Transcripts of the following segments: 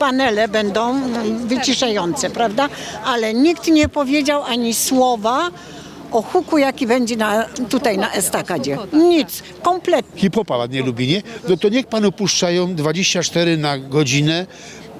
panele będą wyciszające, prawda? Ale nikt nie powiedział ani słowa o huku, jaki będzie na, tutaj na estakadzie. Nic, kompletnie. hip-hopa pan nie lubi, nie? No to niech panu puszczają 24 na godzinę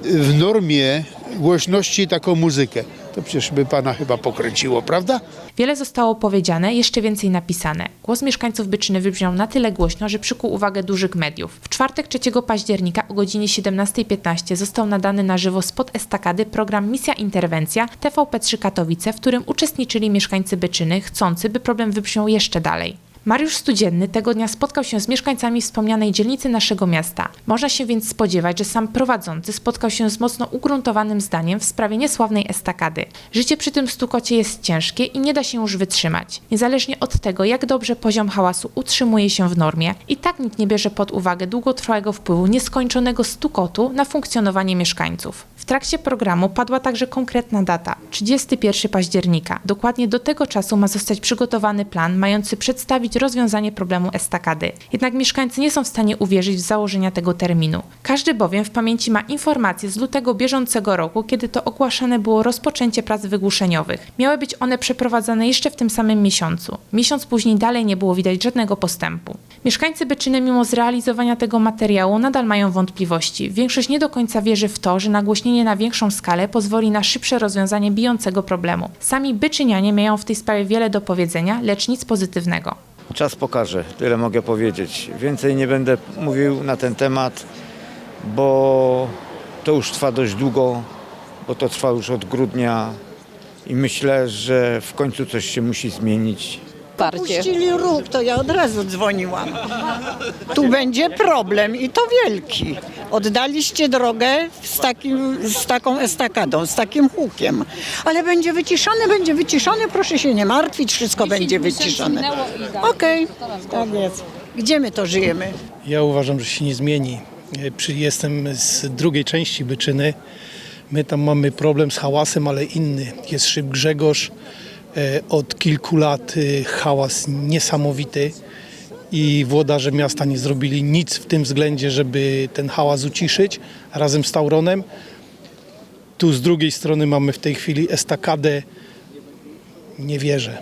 w normie głośności taką muzykę. To przecież by pana chyba pokręciło, prawda? Wiele zostało powiedziane, jeszcze więcej napisane. Głos mieszkańców Byczyny wybrzmiał na tyle głośno, że przykuł uwagę dużych mediów. W czwartek 3 października o godzinie 17.15 został nadany na żywo spod estakady program Misja Interwencja TVP3 Katowice, w którym uczestniczyli mieszkańcy Byczyny, chcący, by problem wybrzmiał jeszcze dalej. Mariusz Studzienny tego dnia spotkał się z mieszkańcami wspomnianej dzielnicy naszego miasta. Można się więc spodziewać, że sam prowadzący spotkał się z mocno ugruntowanym zdaniem w sprawie niesławnej estakady. Życie przy tym stukocie jest ciężkie i nie da się już wytrzymać. Niezależnie od tego, jak dobrze poziom hałasu utrzymuje się w normie, i tak nikt nie bierze pod uwagę długotrwałego wpływu nieskończonego stukotu na funkcjonowanie mieszkańców. Trakcie programu padła także konkretna data 31 października. Dokładnie do tego czasu ma zostać przygotowany plan mający przedstawić rozwiązanie problemu estakady. Jednak mieszkańcy nie są w stanie uwierzyć w założenia tego terminu. Każdy bowiem w pamięci ma informacje z lutego bieżącego roku, kiedy to ogłaszane było rozpoczęcie prac wygłuszeniowych. Miały być one przeprowadzane jeszcze w tym samym miesiącu. Miesiąc później dalej nie było widać żadnego postępu. Mieszkańcy Byczyny mimo zrealizowania tego materiału nadal mają wątpliwości. Większość nie do końca wierzy w to, że nagłośnienie na większą skalę pozwoli na szybsze rozwiązanie bijącego problemu. Sami Byczynianie mają w tej sprawie wiele do powiedzenia, lecz nic pozytywnego. Czas pokaże, tyle mogę powiedzieć. Więcej nie będę mówił na ten temat, bo to już trwa dość długo, bo to trwa już od grudnia i myślę, że w końcu coś się musi zmienić. Puścili róg, to ja od razu dzwoniłam. Tu będzie problem i to wielki. Oddaliście drogę z, takim, z taką estakadą, z takim hukiem. Ale będzie wyciszone, będzie wyciszone, proszę się nie martwić, wszystko będzie wyciszone. Okej, tak jest. Gdzie my to żyjemy? Ja uważam, że się nie zmieni. E, jestem z drugiej części Byczyny. My tam mamy problem z hałasem, ale inny. Jest szyb Grzegorz. E, Od kilku lat e, hałas niesamowity i włodarze miasta nie zrobili nic w tym względzie, żeby ten hałas uciszyć razem z Tauronem. Tu z drugiej strony mamy w tej chwili estakadę. Nie wierzę.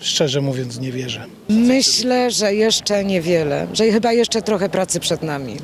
Szczerze mówiąc, nie wierzę. Myślę, że jeszcze niewiele, że chyba jeszcze trochę pracy przed nami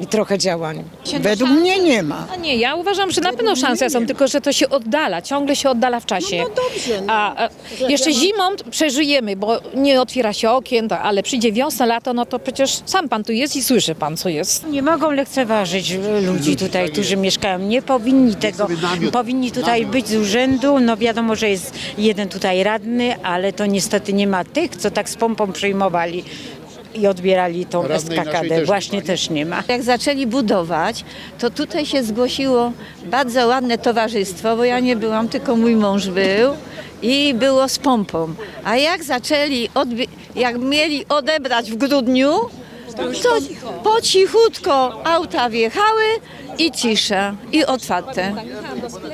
i trochę działań. Według mnie nie ma. A nie, ja uważam, że na pewno szanse są, tylko że to się oddala, ciągle się oddala w czasie. No dobrze, no. A, a jeszcze zimą przeżyjemy, bo nie otwiera się okien, to- ale przyjdzie wiosna, lato, no to przecież sam pan tu jest i słyszy pan, co jest. Nie mogą lekceważyć ludzi tutaj, którzy mieszkają. Nie powinni tego. Powinni tutaj być z urzędu. No wiadomo, że jest jeden tutaj radny, ale to niestety nie ma tych, co tak z pompą przyjmowali i odbierali tą Radnej naszej estakadę. też nie Właśnie ma, nie? też nie ma. Jak zaczęli budować, to tutaj się zgłosiło bardzo ładne towarzystwo, bo ja nie byłam, tylko mój mąż był i było z pompą. A jak zaczęli, odbi- jak mieli odebrać w grudniu, to po cichutko auta wjechały i cisza, i otwarte.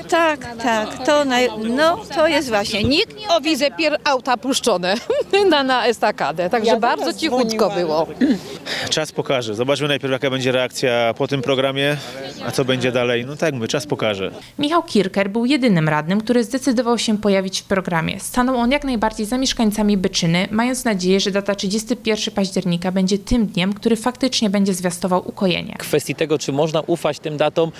Tak, tak, to, naj- no, to jest właśnie, nikt nie O, widzę pier auta puszczone na, na estakadę, także bardzo cichutko było. Czas pokaże. Zobaczmy najpierw, jaka będzie reakcja po tym programie, a co będzie dalej. No tak mówię, czas pokaże. Michał Kirker był jedynym radnym, który zdecydował się pojawić w programie. Stanął on jak najbardziej za mieszkańcami Byczyny, mając nadzieję, że data 31 października będzie tym dniem, który faktycznie będzie zwiastował ukojenie. kwestii tego, czy można ufać tym datom,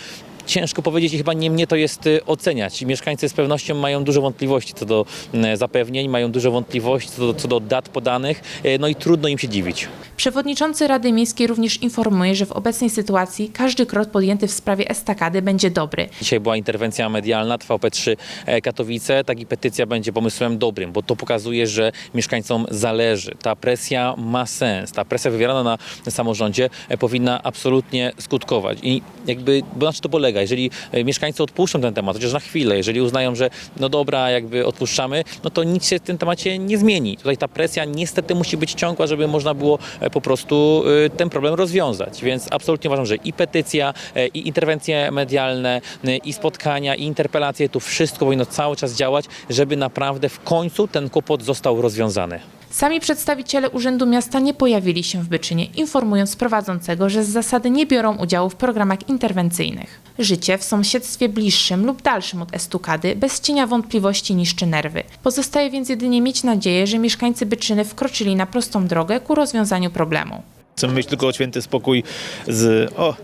ciężko powiedzieć i chyba nie mnie to jest y, oceniać. Mieszkańcy z pewnością mają dużo wątpliwości co do mm, zapewnień, mają dużo wątpliwości co do, co do dat podanych, y, no i trudno im się dziwić. Przewodniczący Rady Miejskiej również informuje, że w obecnej sytuacji każdy krok podjęty w sprawie estakady będzie dobry. Dzisiaj była interwencja medialna TVP3 e, Katowice, tak i petycja będzie pomysłem dobrym, bo to pokazuje, że mieszkańcom zależy. Ta presja ma sens, ta presja wywierana na samorządzie e, powinna absolutnie skutkować. I jakby, bo na czym to polega? Jeżeli e, mieszkańcy odpuszczą ten temat, chociaż na chwilę, jeżeli uznają, że no dobra, jakby odpuszczamy, no to nic się w tym temacie nie zmieni. Tutaj ta presja niestety musi być ciągła, żeby można było e, po prostu e, ten problem rozwiązać. Więc absolutnie uważam, że i petycja, i interwencje medialne, i spotkania, i interpelacje, tu wszystko powinno cały czas działać, żeby naprawdę w końcu ten kłopot został rozwiązany. Sami przedstawiciele Urzędu Miasta nie pojawili się w Byczynie, informując prowadzącego, że z zasady nie biorą udziału w programach interwencyjnych. Życie w sąsiedztwie bliższym lub dalszym od estukady bez cienia wątpliwości niszczy nerwy. Pozostaje więc jedynie mieć nadzieję, że mieszkańcy Byczyny wkroczyli na prostą drogę ku rozwiązaniu problemu. Chcemy mieć tylko święty spokój z... O,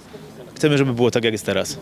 chcemy, żeby było tak, jak jest teraz.